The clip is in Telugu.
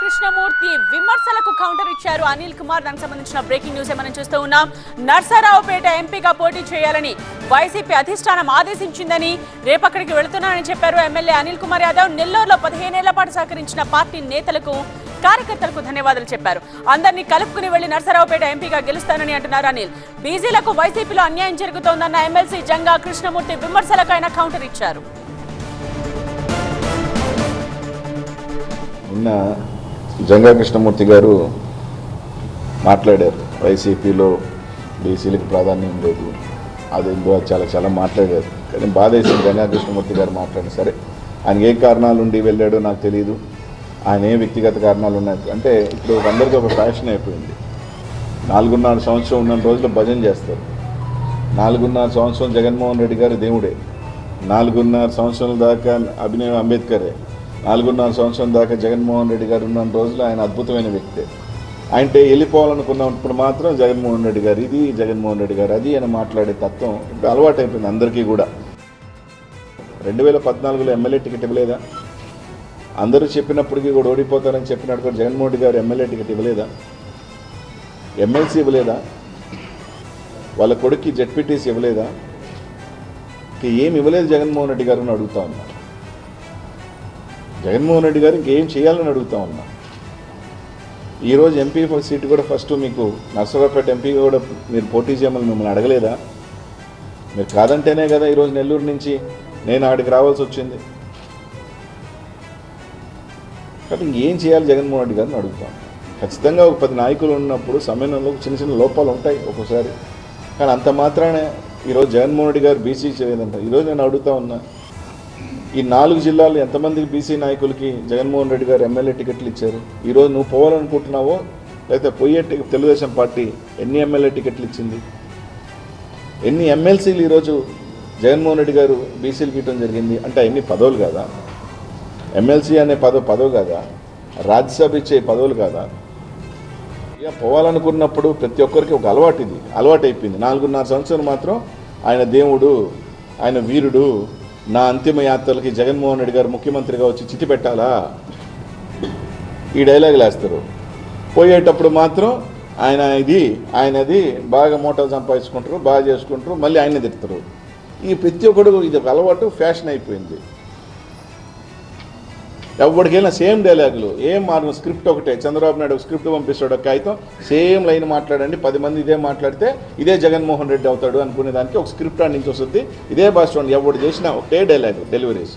కృష్ణమూర్తి విమర్శలకు కౌంటర్ ఇచ్చారు. అనిల్ కుమార్ దానికి సంబంధించిన బ్రేకింగ్ న్యూస్ మనం చూస్తూ ఉన్నాం. నర్సరావుపేట ఎంపీగా పోటీ చేయాలని వైసీపీ అధిష్టానం ఆదేశించిందని రేపక్కడికి వెళుతున్నానని చెప్పారు ఎమ్మెల్యే అనిల్ కుమార్ యాదవ్. నెల్లూరులో పదిహేనేళ్ళ పాటు సహకరించిన పార్టీ నేతలకు కార్యకర్తలకు ధన్యవాదాలు చెప్పారు. అందరినీ కలుపుకుని వెళ్ళి నర్సరావుపేట ఎంపీగా గెలుస్తానని అంటున్నారు అనిల్. బీజీలకు వైసీపీలో అన్యాయం జరుగుతోందన్న ఎమ్మెల్సీ జంగా కృష్ణమూర్తి విమర్శలకు ఆయన కౌంటర్ ఇచ్చారు. జంగా కృష్ణమూర్తి గారు మాట్లాడారు. వైసీపీలో బీసీలకు ప్రాధాన్యం లేదు. అది ఎందుకు చాలా చాలా మాట్లాడారు. కానీ బాధేసింది జంగా కృష్ణమూర్తి గారు మాట్లాడిన సరే. ఆయన ఏ కారణాలు ఉండి వెళ్ళాడో నాకు తెలియదు ఆయన ఏ వ్యక్తిగత కారణాలు ఉన్నాయి? అంటే ఇప్పుడు అందరికీ ఒక ఫ్యాషన్ అయిపోయింది. నాలుగున్నర సంవత్సరం ఉన్న రోజులు భజన చేస్తారు. నాలుగున్నర సంవత్సరం జగన్మోహన్ రెడ్డి గారు దేవుడే. నాలుగున్నర సంవత్సరాల దాకా అభినయ అంబేద్కరే. నాలుగున్నర సంవత్సరం దాకా జగన్మోహన్ రెడ్డి గారు ఉన్న రోజులు ఆయన అద్భుతమైన వ్యక్తే. అంటే వెళ్ళిపోవాలనుకున్నప్పుడు మాత్రం జగన్మోహన్ రెడ్డి గారు ఇది జగన్మోహన్ రెడ్డి గారు అది అని మాట్లాడే తత్వం ఇప్పుడు అలవాటైపోయింది అందరికీ కూడా. రెండు వేల పద్నాలుగులో ఎమ్మెల్యే టికెట్ ఇవ్వలేదా? అందరూ చెప్పినప్పటికీ కూడా ఓడిపోతారని చెప్పినట్టు కూడా జగన్మోహన్ రెడ్డి గారు ఎమ్మెల్యే టికెట్ ఇవ్వలేదా? ఎమ్మెల్సీ ఇవ్వలేదా? వాళ్ళ కొడుక్కి జడ్పీటీసీ ఇవ్వలేదా? ఏమి ఇవ్వలేదు జగన్మోహన్ రెడ్డి గారు అని అడుగుతా ఉన్నా. జగన్మోహన్ రెడ్డి గారు ఇంకేం చేయాలని అడుగుతా ఉన్నా. ఈరోజు ఎంపీ సీటు కూడా ఫస్ట్ మీకు నర్సరావుపేట ఎంపీ కూడా మీరు పోటీ చేయమని మిమ్మల్ని అడగలేదా? మీరు కాదంటేనే కదా ఈరోజు నెల్లూరు నుంచి నేను ఆడికి రావాల్సి వచ్చింది. కాబట్టి ఏం చేయాలి జగన్మోహన్ రెడ్డి గారిని అడుగుతాను ఖచ్చితంగా ఒక పది నాయకులు ఉన్నప్పుడు సమయంలో చిన్న చిన్న లోపాలు ఉంటాయి ఒక్కోసారి. కానీ అంత మాత్రానే ఈరోజు జగన్మోహన్ రెడ్డి గారు బీసీ చేయలేదంట ఈరోజు నేను అడుగుతా ఉన్నా ఈ నాలుగు జిల్లాలు ఎంతమందికి బీసీ నాయకులకి జగన్మోహన్ రెడ్డి గారు ఎమ్మెల్యే టికెట్లు ఇచ్చారు? ఈరోజు నువ్వు పోవాలనుకుంటున్నావో లేకపోతే పోయే తెలుగుదేశం పార్టీ ఎన్ని ఎమ్మెల్యే టికెట్లు ఇచ్చింది? ఎన్ని ఎమ్మెల్సీలు ఈరోజు జగన్మోహన్ రెడ్డి గారు బీసీలకు ఇవ్వడం జరిగింది? అంటే ఎన్ని పదవులు కాదా? ఎమ్మెల్సీ అనే పదవి పదవి కాదా? రాజ్యసభ ఇచ్చే పదవులు కాదా? ఇక పోవాలనుకున్నప్పుడు ప్రతి ఒక్కరికి ఒక అలవాటు ఇది. అలవాటు అయిపోయింది నాలుగున్నర సంవత్సరం మాత్రం ఆయన దేవుడు ఆయన వీరుడు నా అంతిమ యాత్రలకి జగన్మోహన్ రెడ్డి గారు ముఖ్యమంత్రిగా వచ్చి చితి పెట్టాలా? ఈ డైలాగులు వేస్తారు. పోయేటప్పుడు మాత్రం ఆయన ఇది ఆయనది బాగా మోటార్ సంపాదించుకుంటారు బాగా చేసుకుంటారు మళ్ళీ ఆయన తిడతారు. ఈ ప్రతి ఒక్కడు ఇది ఒక అలవాటు ఫ్యాషన్ అయిపోయింది. ఎవరికైనా సేమ్ డైలాగులు ఏం మార్గం స్క్రిప్ట్ ఒకటే చంద్రబాబు నాయుడు స్క్రిప్ట్ పంపిస్తాడు ఒక కాగితం సేమ్ లైన్ మాట్లాడండి పది మంది ఇదే మాట్లాడితే ఇదే జగన్మోహన్ రెడ్డి అవుతాడు అనుకునే దానికి ఒక స్క్రిప్ట్ నుంచి వస్తుంది. ఇదే భాష ఎవరు చేసినా ఒకటే డైలాగ్ డెలివరీస్